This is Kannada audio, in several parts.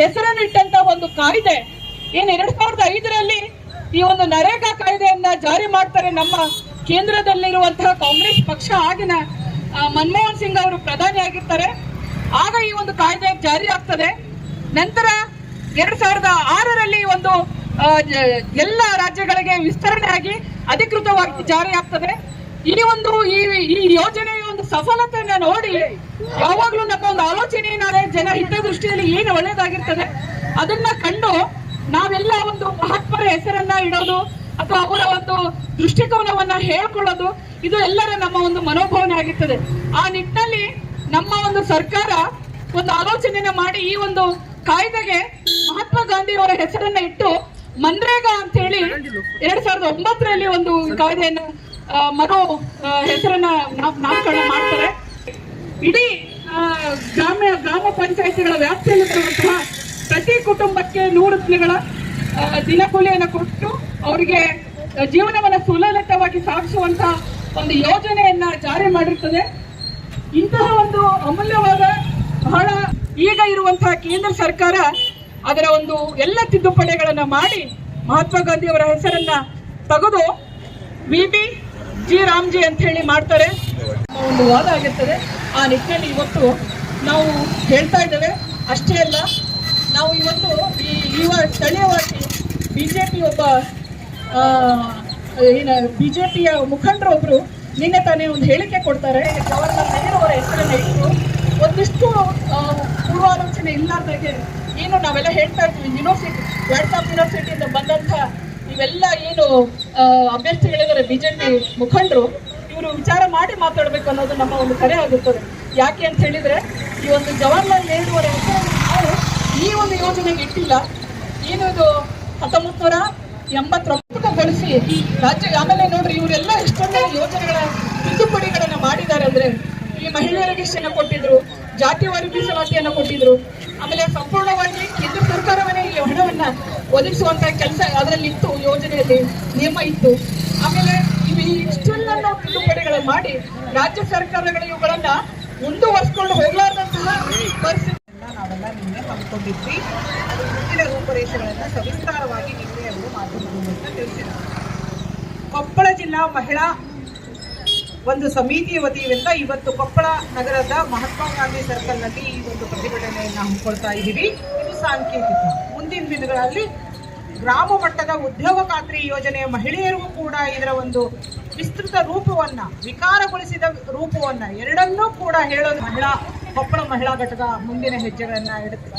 ಹೆಸರನ್ನಿಟ್ಟಂತ ಒಂದು ಕಾಯ್ದೆ. ಏನ್ ಎರಡ್ ಸಾವಿರದ ಐದರಲ್ಲಿ ಈ ಒಂದು ನರೇಗಾ ಕಾಯ್ದೆಯನ್ನ ಜಾರಿ ಮಾಡ್ತಾರೆ ನಮ್ಮ ಕೇಂದ್ರದಲ್ಲಿರುವಂತಹ ಕಾಂಗ್ರೆಸ್ ಪಕ್ಷ. ಆಗಿನ ಮನಮೋಹನ್ ಸಿಂಗ್ ಅವರು ಪ್ರಧಾನಿ ಆಗಿರ್ತಾರೆ. ಆಗ ಈ ಒಂದು ಕಾಯ್ದೆ ಜಾರಿ ಆಗ್ತದೆ. ನಂತರ ಎರಡ್ ಸಾವಿರದ ಆರರಲ್ಲಿ ಒಂದು ಎಲ್ಲ ರಾಜ್ಯಗಳಿಗೆ ವಿಸ್ತರಣೆ ಆಗಿ ಅಧಿಕೃತವಾಗಿ ಜಾರಿ ಆಗ್ತದೆ. ಈ ಒಂದು ಈ ಒಂದು ಸಫಲತೆಯನ್ನ ನೋಡಿ ಯಾವಾಗ್ಲೂ ನಮ್ಮ ಒಂದು ಆಲೋಚನೆ ಏನಾದ್ರೆ ಜನ ಹಿತದೃಷ್ಟಿಯಲ್ಲಿ ಏನು ಒಳ್ಳೇದಾಗಿರ್ತದೆ ಅದನ್ನ ಕಂಡು ನಾವೆಲ್ಲ ಒಂದು ಮಹಾತ್ಮರ ಹೆಸರನ್ನ ಇಡೋದು ಅಥವಾ ಅವರ ಒಂದು ದೃಷ್ಟಿಕೋನವನ್ನ ಹೇಳ್ಕೊಳ್ಳೋದು, ಇದು ಎಲ್ಲರ ನಮ್ಮ ಒಂದು ಮನೋಭಾವನೆ ಆಗಿರ್ತದೆ. ಆ ನಿಟ್ಟಿನಲ್ಲಿ ನಮ್ಮ ಒಂದು ಸರ್ಕಾರ ಒಂದು ಆಲೋಚನೆಯನ್ನ ಮಾಡಿ ಈ ಒಂದು ಕಾಯ್ದೆಗೆ ಮಹಾತ್ಮ ಗಾಂಧಿ ಅವರ ಹೆಸರನ್ನ ಇಟ್ಟು, ಮನ್ರೇಗಾ ಅಂತ ಹೇಳಿ ಎರಡ್ ಸಾವಿರದ ಒಂಬತ್ತರಲ್ಲಿ ಒಂದು ಕಾಯ್ದೆಯನ್ನು ಮರು ಹೆಸರನ್ನ ನಾಮ್- ನಾಮಕರಣ ಮಾಡ್ತಾರೆ. ಇಡೀ ಗ್ರಾಮ ಗ್ರಾಮ ಪಂಚಾಯತಿಗಳ ವ್ಯಾಪ್ತಿಯಲ್ಲಿ ಬರುವಂತಹ ಪ್ರತಿ ಕುಟುಂಬಕ್ಕೆ ನೂರು ದಿನಗಳ ದಿನಕೂಲಿಯನ್ನು ಕೊಟ್ಟು ಅವರಿಗೆ ಜೀವನವನ್ನು ಸುಲಲಿತವಾಗಿ ಸಾಗಿಸುವಂತ ಒಂದು ಯೋಜನೆಯನ್ನ ಜಾರಿ ಮಾಡಿರ್ತದೆ. ಇಂತಹ ಒಂದು ಅಮೂಲ್ಯವಾದ, ಬಹಳ ಈಗ ಇರುವಂತಹ ಕೇಂದ್ರ ಸರ್ಕಾರ ಅದರ ಒಂದು ಎಲ್ಲ ತಿದ್ದುಪಡಿಗಳನ್ನು ಮಾಡಿ ಮಹಾತ್ಮ ಗಾಂಧಿ ಅವರ ಹೆಸರನ್ನ ತೆಗೆದು, ವಿ ಬಿ ಜಿ ರಾಮ್ಜಿ ಅಂತ ಹೇಳಿ ಮಾಡ್ತಾರೆ. ಒಂದು ವಾದ ಆಗಿರ್ತದೆ. ಆ ನಿಟ್ಟಿನಲ್ಲಿ ಇವತ್ತು ನಾವು ಹೇಳ್ತಾ ಇದ್ದೇವೆ. ಅಷ್ಟೇ ಅಲ್ಲ, ನಾವು ಇವತ್ತು ಈ ಯುವ ಸ್ಥಳೀಯವಾಗಿ ಬಿಜೆಪಿ ಒಬ್ಬ ಏನು ಬಿ ಜೆ ಬಿಜೆಪಿಯ ಮುಖಂಡರೊಬ್ರು ನಿನ್ನೆ ತಾನೇ ಒಂದು ಹೇಳಿಕೆ ಕೊಡ್ತಾರೆ. ಜವಾಹರ್ಲಾಲ್ ನೆಹರು ಅವರ ಹೆಸರನ್ನ ಇಟ್ಟು ಒಂದಿಷ್ಟು ಪೂರ್ವಾಲೋಚನೆ ಇಲ್ಲಾರ್ದಾಗೆ ಏನು ನಾವೆಲ್ಲ ಹೇಳ್ತಾ ಇರ್ತೀವಿ. ಯೂನಿವರ್ಸಿಟಿ ವಾಟ್ಸಾಪ್ ಯೂನಿವರ್ಸಿಟಿಯಿಂದ ಬಂದಂತ ಇವೆಲ್ಲ ಏನು ಅಭ್ಯರ್ಥಿಗಳಿದ್ದಾರೆ ಬಿಜೆಪಿ ಮುಖಂಡರು, ಇವರು ವಿಚಾರ ಮಾಡಿ ಮಾತಾಡಬೇಕು ಅನ್ನೋದು ನಮ್ಮ ಒಂದು ಕರೆ ಆಗುತ್ತದೆ ಯಾಕೆ ಅಂತ ಹೇಳಿದ್ರೆ, ಈ ಒಂದು ಜವಾಹರ್ಲಾಲ್ ನೆಹರು ಅವರ ಹೆಸರನ್ನು ನಾವು ಈ ಒಂದು ಯೋಜನೆಗೆ ಇಟ್ಟಿಲ್ಲ. ಇದು ಹತ್ತೊಂಬತ್ತು ನೂರ ಈ ರಾಜ್ಯ, ಆಮೇಲೆ ನೋಡ್ರಿ ಇವರೆಲ್ಲ ಎಷ್ಟೊಂದು ಯೋಜನೆಗಳ ತಿದ್ದುಪಡಿಗಳನ್ನು ಮಾಡಿದ್ದಾರೆ ಅಂದ್ರೆ ಈ ಮಹಿಳೆಯರಿಗೆ ಇಷ್ಟನ್ನ ಕೊಟ್ಟಿದ್ರು ಜಾತಿವಾರಿ ಮೀಸಲಾತಿಯನ್ನು ಕೊಟ್ಟಿದ್ರು. ಆಮೇಲೆ ಸಂಪೂರ್ಣವಾಗಿ ಕೇಂದ್ರ ಸರ್ಕಾರವನ್ನೇ ಇಲ್ಲಿ ಹಣವನ್ನ ಒದಗಿಸುವಂತ ಕೆಲಸ ಅದರಲ್ಲಿ ಇತ್ತು, ಯೋಜನೆಯಲ್ಲಿ ನಿಯಮ ಇತ್ತು. ಆಮೇಲೆ ಇಷ್ಟೆಲ್ಲ ನಾವು ತಿದ್ದುಪಡಿಗಳನ್ನ ಮಾಡಿ ರಾಜ್ಯ ಸರ್ಕಾರಗಳು ಇವುಗಳನ್ನ ಮುಂದುವರ್ಸ್ಕೊಂಡು ಹೋಗ್ಲಾರ್ದಂತಹ ಪರಿಸ್ಥಿತಿ ನಾವೆಲ್ಲ ನಿನ್ನೆ ಹಮ್ಮಿಕೊಂಡಿದ್ವಿ. ಅದು ಮುಂದಿನ ರೂಪರೇಷೆಗಳನ್ನು ಸವಿಸ್ತಾರವಾಗಿ ನಿನ್ನೆ ಅವರು ಮಾಧ್ಯಮದ ತಿಳಿಸಿದರು ಕೊಪ್ಪಳ ಜಿಲ್ಲಾ ಮಹಿಳಾ ಒಂದು ಸಮಿತಿಯ ವತಿಯಿಂದ ಇವತ್ತು ಕೊಪ್ಪಳ ನಗರದ ಮಹಾತ್ಮ ಗಾಂಧಿ ಸರ್ಕಲ್ನಲ್ಲಿ ಈ ಒಂದು ಪ್ರತಿಭಟನೆಯನ್ನು ಹಮ್ಮಿಕೊಳ್ತಾ ಇದ್ದೀವಿ. ಇದು ಸಾಂಕೇತಿಕ. ಮುಂದಿನ ದಿನಗಳಲ್ಲಿ ಗ್ರಾಮ ಮಟ್ಟದ ಉದ್ಯೋಗ ಖಾತ್ರಿ ಯೋಜನೆಯ ಮಹಿಳೆಯರಿಗೂ ಕೂಡ ಇದರ ಒಂದು ವಿಸ್ತೃತ ರೂಪವನ್ನ, ವಿಕಾರಗೊಳಿಸಿದ ರೂಪವನ್ನ ಎರಡನ್ನೂ ಕೂಡ ಹೇಳೋದು ಮಹಿಳಾ, ಕೊಪ್ಪಳ ಮಹಿಳಾ ಘಟಕ ಮುಂದಿನ ಹೆಜ್ಜೆಗಳನ್ನ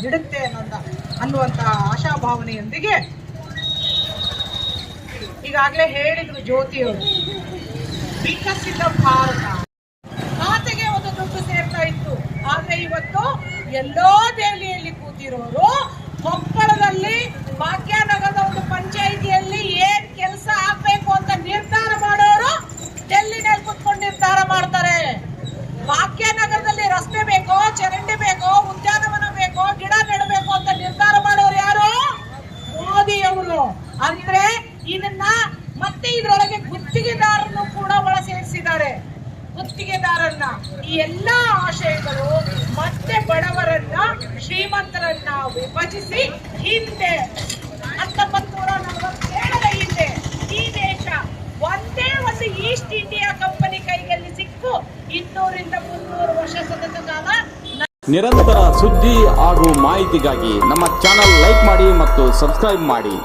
ಇಡುತ್ತೆ ಅನ್ನೋದ ಅನ್ನುವಂತಹ ಆಶಾಭಾವನೆಯೊಂದಿಗೆ ಈಗಾಗಲೇ ಹೇಳಿದರು ಜ್ಯೋತಿಯವರು. ವಿಕಸಿತ ಭಾರತ. ಖಾತೆಗೆ ಒಂದು ದುಡ್ಡು ಸೇರ್ತಾ ಇತ್ತು. ಆದ್ರೆ ಇವತ್ತು ಎಲ್ಲೋ ದೆಹಲಿಯಲ್ಲಿ ಕೂತಿರೋರು ಕೊಪ್ಪಳದಲ್ಲಿ ಭಾಗ್ಯನಗರದ ಒಂದು ಪಂಚಾಯಿತಿಯಲ್ಲಿ ಏನ್ ಕೆಲಸ ಆಗ್ಬೇಕು ಅಂತ ನಿರ್ಧಾರ ಮಾಡೋರು ಡೆಲ್ಲಿನಲ್ಲಿ ಕುತ್ಕೊಂಡು ನಿರ್ಧಾರ ಮಾಡ್ತಾರೆ. ಭಾಗ್ಯನಗರದಲ್ಲಿ ರಸ್ತೆ ಬೇಕೋ, ಚರಂಡಿ ಬೇಕೋ, ಉದ್ಯಾನವನ ಬೇಕೋ, ಗಿಡ ನೆಡಬೇಕು ಅಂತ ನಿರ್ಧಾರ ಮಾಡೋರು ಯಾರು? ಮೋದಿ ಅವರು ಅಂದ್ರೆ ಇದನ್ನ ಮತ್ತೆ ಇದ್ರೊಳಗೆ ಗುತ್ತಿಗೆದಾರನ್ನು ಕೂಡ ಒಳ ಗುತ್ತಿಗೆದಾರನ್ನ. ಈ ಎಲ್ಲಾ ಆಶಯಗಳು ಮತ್ತೆ ಬಡವರನ್ನ ಶ್ರೀಮಂತರನ್ನ ವಿಭಜಿಸಿ ಹಿಂದೆ ಹತ್ತೊಂಬತ್ತು ನೂರ ನಲವತ್ತೇಳರ ಹಿಂದೆ ಈ ದೇಶ ಒಂದೇ ಒಂದು ಈಸ್ಟ್ ಇಂಡಿಯಾ ಕಂಪನಿ ಕೈಯಲ್ಲಿ ಸಿಕ್ಕು. ಇನ್ನೂರಿಂದ ಮುನ್ನೂರು ವರ್ಷ ಸತತ ಕಾಲ ನಿರಂತರ ಸುದ್ದಿ ಹಾಗೂ ಮಾಹಿತಿಗಾಗಿ ನಮ್ಮ ಚಾನಲ್ ಲೈಕ್ ಮಾಡಿ ಮತ್ತು ಸಬ್ಸ್ಕ್ರೈಬ್ ಮಾಡಿ.